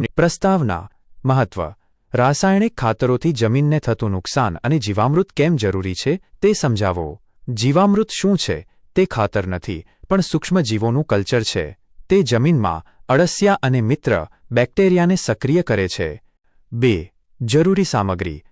Minute પ્રસ્તાવના, મહત્વ. રાસાયણિક ખાતરોથી જમીનને થતું નુકસાન અને જીવામૃત કેમ જરૂરી છે તે સમજાવો. જીવામૃત શું છે? તે ખાતર નથી, પણ સૂક્ષ્મજીવોનું કલ્ચર છે. તે જમીનમાં અળસિયા અને મિત્ર બેક્ટેરિયાને સક્રિય કરે છે. બે, જરૂરી સામગ્રી.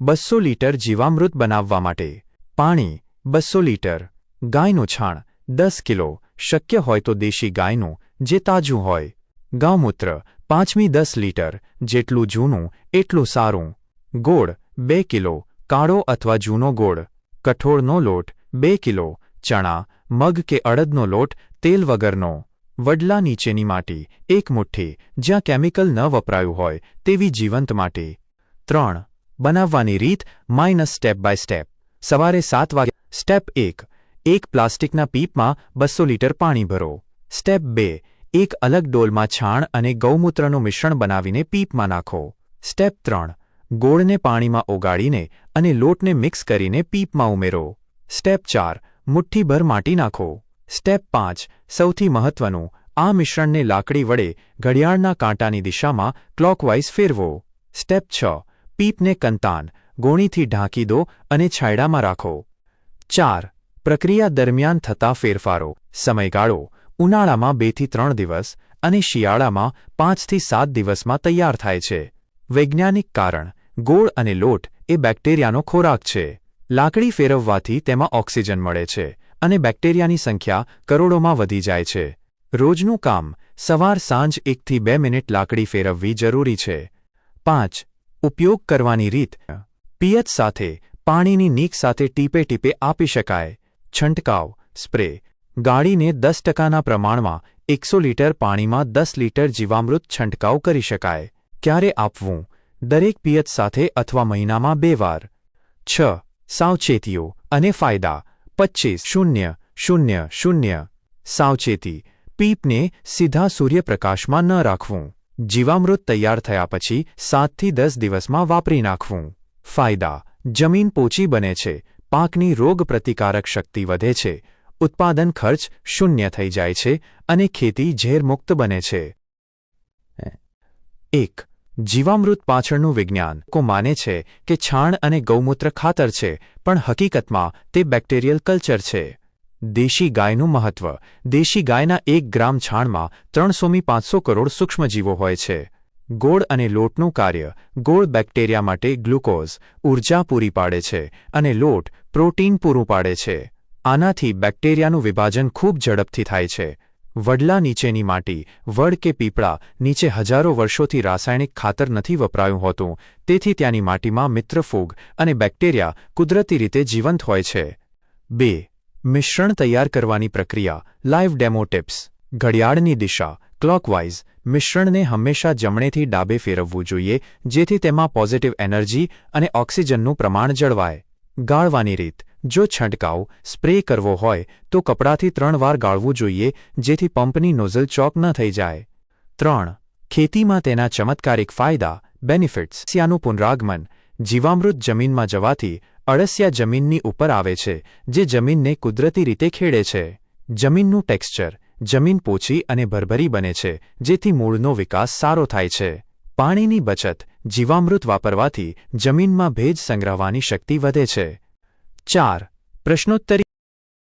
બસો લીટર જીવામૃત બનાવવા માટે. પાણી, બસો લીટર. ગાયનું છાણ, દસ કિલો. શક્ય હોય તો દેશી ગાયનું, જે તાજું હોય. ગૌમૂત્ર, પાંચમી દસ લીટર, જેટલું જૂનું, એટલું સારું. ગોળ, બે કિલો, કાળો અથવા જૂનો ગોળ. કઠોળનો લોટ, બે કિલો. ચણા, મગ કે અડદનો લોટ, તેલ વગરનો. વડલા નીચેની માટી, એક મુઠ્ઠી, જ્યાં કેમિકલ ન વપરાયું હોય, તેવી જીવંત માટી. ત્રણ, બનાવવાની રીત માઇનસ સ્ટેપ બાય સ્ટેપ સવારે સાત વાગે સ્ટેપ એક. એક પ્લાસ્ટિકના પીપમાં બસો લીટર પાણી ભરો. સ્ટેપ બે એક અલગ ડોલમાં છાણ અને ગૌમૂત્રનું મિશ્રણ બનાવીને પીપમાં નાખો. સ્ટેપ ત્રણ. ગોળને પાણીમાં ઓગાળીને અને લોટને મિક્સ કરીને પીપમાં ઉમેરો. સ્ટેપ ચાર. મુઠ્ઠીભર માટી નાખો. સ્ટેપ પાંચ. સૌથી મહત્વનું, આ મિશ્રણને લાકડી વડે ઘડિયાળના કાંટાની દિશામાં ક્લોકવાઇઝ ફેરવો. સ્ટેપ છ. પીપને કંતાન ગોણીથી ઢાંકી દો અને છાંયડામાં રાખો. ચાર. પ્રક્રિયા દરમિયાન થતા ફેરફારો. સમયગાળો. ઉનાળામાં બેથી ત્રણ દિવસ અને શિયાળામાં પાંચથી સાત દિવસમાં તૈયાર થાય છે. વૈજ્ઞાનિક કારણ, ગોળ અને લોટ એ બેક્ટેરિયાનો ખોરાક છે. લાકડી ફેરવવાથી તેમાં ઓક્સિજન મળે છે અને બેક્ટેરિયાની સંખ્યા કરોડોમાં વધી જાય છે. રોજનું કામ, સવાર સાંજ એકથી બે મિનિટ લાકડી ફેરવવી જરૂરી છે. પાંચ, ઉપયોગ કરવાની રીત, પિયત સાથે, પાણીની નીક સાથે ટીપે ટીપે આપી શકાય. છંટકાવ, સ્પ્રે ગાળીને દસ ટકાના પ્રમાણમાં એકસો લીટર પાણીમાં દસ લીટર જીવામૃત છંટકાવ કરી શકાય. ક્યારે આપવું? દરેક પિયત સાથે અથવા મહિનામાં બે વાર. છ. સાવચેતીઓ અને ફાયદા. પચ્ચીસ. શૂન્ય. શૂન્ય. શૂન્ય. સાવચેતી. પીપને સીધા સૂર્યપ્રકાશમાં ન રાખવું. જીવામૃત તૈયાર થયા પછી સાતથી દસ દિવસમાં વાપરી નાખવું. ફાયદા. જમીન પોચી બને છે. પાકની રોગ પ્રતિકારક શક્તિ વધે છે. ઉત્પાદન ખર્ચ શૂન્ય થઈ જાય છે અને ખેતી ઝેરમુક્ત બને છે. એક, જીવામૃત પાછળનું વિજ્ઞાન. કો માને છે કે છાણ અને ગૌમૂત્ર ખાતર છે, પણ હકીકતમાં તે બેક્ટેરિયલ કલ્ચર છે. દેશી ગાયનું મહત્વ. દેશી ગાયના એક ગ્રામ છાણમાં ત્રણસોમી પાંચસો કરોડ સૂક્ષ્મજીવો હોય છે. ગોળ અને લોટનું કાર્ય. ગોળ બેક્ટેરિયા માટે ગ્લુકોઝ ઊર્જા પૂરી પાડે છે અને લોટ પ્રોટીન પૂરું પાડે છે. આનાથી બેક્ટેરિયાનું વિભાજન ખૂબ ઝડપથી થાય છે. વડલા નીચેની માટી, વડ કે પીપળા, નીચે હજારો વર્ષોથી રાસાયણિક ખાતર નથી વપરાયું હોતું, તેથી ત્યાંની માટીમાં મિત્રફૂગ અને બેક્ટેરિયા કુદરતી રીતે જીવંત હોય છે. બે, મિશ્રણ તૈયાર કરવાની પ્રક્રિયા લાઇવ ડેમો ટિપ્સ. ઘડિયાળની દિશા ક્લોકવાઇઝ મિશ્રણને હંમેશા જમણેથી ડાબે ફેરવવું જોઈએ, જેથી તેમાં પોઝિટિવ એનર્જી અને ઓક્સિજનનું પ્રમાણ જળવાય. ગાળવાની રીત. જો છંટકાવ સ્પ્રે કરવો હોય, તો કપડાથી ત્રણ વાર ગાળવું જોઈએ, જેથી પંપની નોઝલ ચોક ન થઈ જાય. ત્રણ, ખેતીમાં તેના ચમત્કારિક ફાયદા બેનિફિટ્સ સ્યાનું પુનરાગમન. જીવામૃત જમીનમાં જવાથી અળસિયા જમીનની ઉપર આવે છે, જે જમીનને કુદરતી રીતે ખેડે છે. જમીનનું ટેક્સચર. જમીન પોચી અને ભરભરી બને છે, જેથી મૂળનો વિકાસ સારો થાય છે. પાણીની બચત. જીવામૃત વાપરવાથી જમીનમાં ભેજ સંગ્રહવાની શક્તિ વધે છે. ચાર પ્રશ્નોત્તરી